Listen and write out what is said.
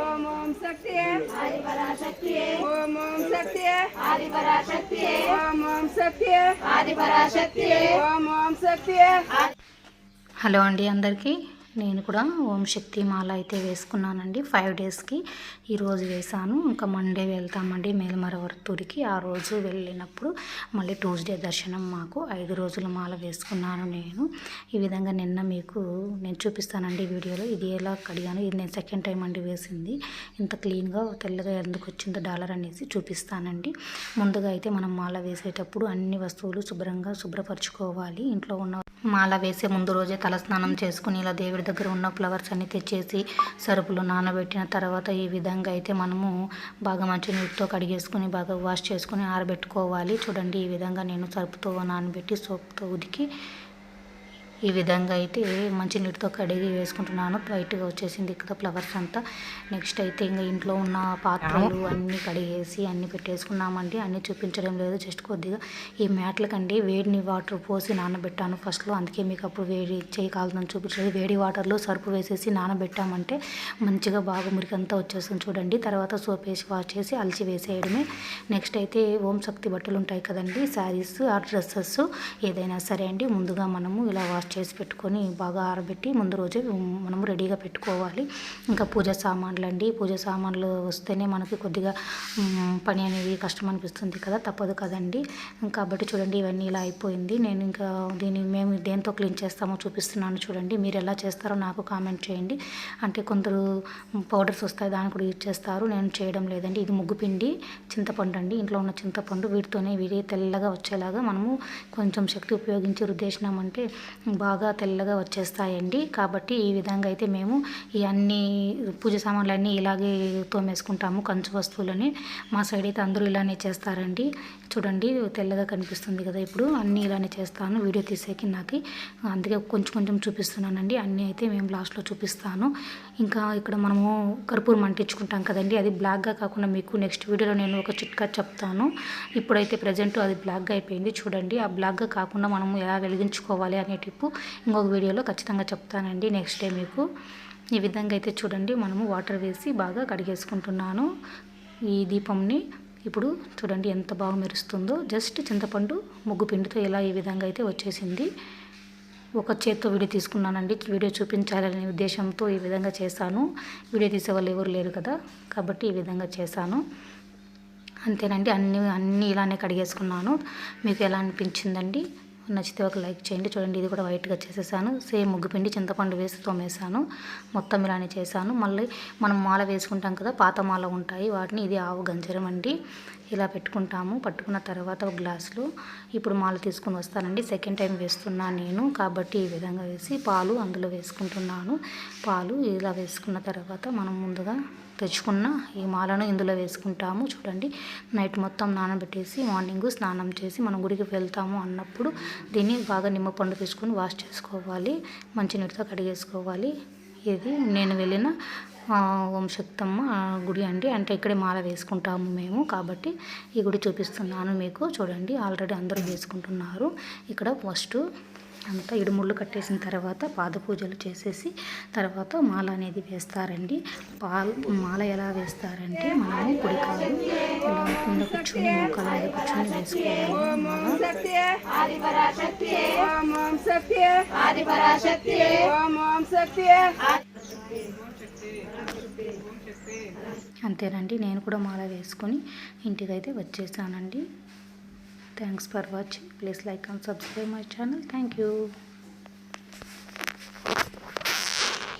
ఓం ఓం శక్తి ఓం ఓం శక్తి ఓం ఓం శక్తి ఓం ఓం శక్తి hello అండి అందరికీ. నేను కూడా ఓం శక్తి మాల అయితే వేసుకున్నానండి. ఫైవ్ డేస్కి ఈరోజు వేసాను ఇంకా మండే వెళ్తామండి మేల్మరవర్తూరికి. ఆ రోజు వెళ్ళినప్పుడు మళ్ళీ ట్యూస్డే దర్శనం మాకు ఐదు రోజుల మాల వేసుకున్నాను నేను. ఈ విధంగా నిన్న మీకు నేను చూపిస్తానండి వీడియోలో. ఇది ఎలా కడిగాను? ఇది నేను సెకండ్ టైం అండి వేసింది. ఇంత క్లీన్గా తెల్లగా ఎందుకు వచ్చిందో డాలర్ అనేసి చూపిస్తానండి. ముందుగా అయితే మనం మాల వేసేటప్పుడు అన్ని వస్తువులు శుభ్రంగా శుభ్రపరచుకోవాలి. ఇంట్లో ఉన్న మాల వేసే ముందు రోజే తలస్నానం చేసుకుని ఇలా దేవుడి దగ్గర ఉన్న ఫ్లవర్స్ అన్ని తెచ్చేసి సరుపులు నానబెట్టిన తర్వాత ఈ విధంగా అయితే మనము బాగా మంచి నీటితో కడిగేసుకుని బాగా వాష్ చేసుకుని ఆరబెట్టుకోవాలి. చూడండి ఈ విధంగా నేను సరుపుతో నానబెట్టి సోప్తో ఉదికి ఈ విధంగా అయితే మంచి నీటితో కడిగి వేసుకుంటున్నాను. వైట్గా వచ్చేసింది ఇక్కడ ఫ్లవర్స్ అంతా. నెక్స్ట్ అయితే ఇంకా ఇంట్లో ఉన్న పాత్రలు అన్నీ కడిగేసి అన్నీ పెట్టేసుకున్నామండి. అన్నీ చూపించడం లేదు. జస్ట్ కొద్దిగా ఈ మ్యాట్లకండి. వేడిని వాటర్ పోసి నానబెట్టాను ఫస్ట్లో అందుకే మీకు అప్పుడు వేడి చేయి కాలుదని చూపించలేదు. వేడి వాటర్లో సరుపు వేసేసి నానబెట్టామంటే మంచిగా బాగా మురికంతా వచ్చేస్తుంది చూడండి. తర్వాత సోప్ వేసి వాష్ చేసి అలిచి వేసేయడమే. నెక్స్ట్ అయితే ఓం శక్తి బట్టలు ఉంటాయి కదండి. శారీస్ ఆ డ్రెస్సెస్ ఏదైనా సరే అండి. ముందుగా మనము ఇలా వాష్ చేసి పెట్టుకొని బాగా ఆరబెట్టి ముందు రోజే మనము రెడీగా పెట్టుకోవాలి. ఇంకా పూజ సామాన్లు అండి పూజ సామాన్లు వస్తేనే మనకి కొద్దిగా పని అనేది కష్టం అనిపిస్తుంది కదా తప్పదు కదండి. కాబట్టి చూడండి ఇవన్నీ ఇలా అయిపోయింది. నేను ఇంకా దీన్ని మేము దేంతో క్లీన్ చేస్తామో చూపిస్తున్నాను చూడండి. మీరు ఎలా చేస్తారో నాకు కామెంట్ చేయండి. అంటే కొందరు పౌడర్స్ వస్తాయి దాన్ని కూడా యూజ్ చేస్తారు. నేను చేయడం లేదండి. ఇది ముగ్గు పిండి చింతపండు అండి. ఇంట్లో ఉన్న చింతపండు వీటితోనే వీడి తెల్లగా వచ్చేలాగా మనము కొంచెం శక్తి ఉపయోగించి రుద్దేసినామంటే బాగా తెల్లగా వచ్చేస్తాయండి. కాబట్టి ఈ విధంగా అయితే మేము ఈ అన్ని పూజ సామాన్లు అన్నీ ఇలాగే తోమేసుకుంటాము కంచు వస్తువులని. మా సైడ్ అయితే అందరూ ఇలానే చేస్తారండి. చూడండి తెల్లగా కనిపిస్తుంది కదా ఇప్పుడు. అన్నీ ఇలానే చేస్తాను. వీడియో తీసేకి నాకు అందుకే కొంచెం కొంచెం చూపిస్తున్నానండి. అన్నీ అయితే మేము లాస్ట్లో చూపిస్తాను. ఇంకా ఇక్కడ మనము కర్పూరం అంటించుకుంటాం కదండి. అది బ్లాక్గా కాకుండా మీకు నెక్స్ట్ వీడియోలో నేను ఒక చిట్కా చెప్తాను. ఇప్పుడైతే ప్రజెంట్ అది బ్లాక్గా అయిపోయింది. చూడండి ఆ బ్లాక్గా కాకుండా మనము ఎలా వెలిగించుకోవాలి అనే టిప్పు ఇంకొక వీడియోలో ఖచ్చితంగా చెప్తానండి నెక్స్ట్ డే మీకు. ఈ విధంగా అయితే చూడండి మనము వాటర్ వేసి బాగా కడిగేసుకుంటున్నాను. ఈ దీపంని ఇప్పుడు చూడండి ఎంత బాగా మెరుస్తుందో. జస్ట్ చింతపండు ముగ్గు పిండితో ఇలా ఈ విధంగా అయితే వచ్చేసింది. ఒక చేత్తో వీడియో తీసుకున్నానండి. వీడియో చూపించాలనే ఉద్దేశంతో ఈ విధంగా చేశాను. వీడియో తీసే వాళ్ళు ఎవరు లేరు కదా కాబట్టి ఈ విధంగా చేశాను. అంతేనండి అన్ని అన్నీ ఇలానే కడిగేసుకున్నాను. మీకు ఎలా అనిపించిందండి? నచ్చితే ఒక లైక్ చేయండి. చూడండి ఇది కూడా వైట్గా చేసేసాను. సేమ్ ముగ్గుపిండి చింతపండు వేసి తోమేసాను మొత్తం ఇలానే చేశాను. మళ్ళీ మనం మాల వేసుకుంటాం కదా పాత మాల ఉంటాయి. వాటిని ఇది ఆవు గంజరం అండి. ఇలా పెట్టుకుంటాము. పట్టుకున్న తర్వాత ఒక గ్లాసులో ఇప్పుడు మాల తీసుకుని వస్తానండి. సెకండ్ టైం వేస్తున్నాను నేను. కాబట్టి ఈ విధంగా వేసి పాలు అందులో వేసుకుంటున్నాను. పాలు ఇలా వేసుకున్న తర్వాత మనం ముందుగా తెచ్చుకున్న ఈ మాలను ఇందులో వేసుకుంటాము. చూడండి నైట్ మొత్తం నానబెట్టేసి మార్నింగ్ స్నానం చేసి మనం గుడికి వెళ్తాము అన్నప్పుడు దీన్ని బాగా నిమ్మపండు తీసుకొని వాష్ చేసుకోవాలి. మంచినీటితో కడిగేసుకోవాలి. ఇది నేను వెళ్ళిన వంశక్తమ్మ గుడి అండి. అంటే ఇక్కడే మాల వేసుకుంటాము మేము కాబట్టి ఈ గుడి చూపిస్తున్నాను మీకు. చూడండి ఆల్రెడీ అందరూ వేసుకుంటున్నారు. ఇక్కడ ఫస్ట్ అంతా ఇడుముళ్ళు కట్టేసిన తర్వాత పాద పూజలు చేసేసి తర్వాత మాల అనేది వేస్తారండి. పాలు మాల ఎలా వేస్తారంటే మనము కుడి కాదు ఇలా కింద కూర్చొని మోకాల మీద కూర్చొని వేసుకోవాలి. అంతేనండి. నేను కూడా మాల వేసుకొని ఇంటికైతే వచ్చేసానండి. Thanks for watching. Please like and subscribe my channel. Thank you.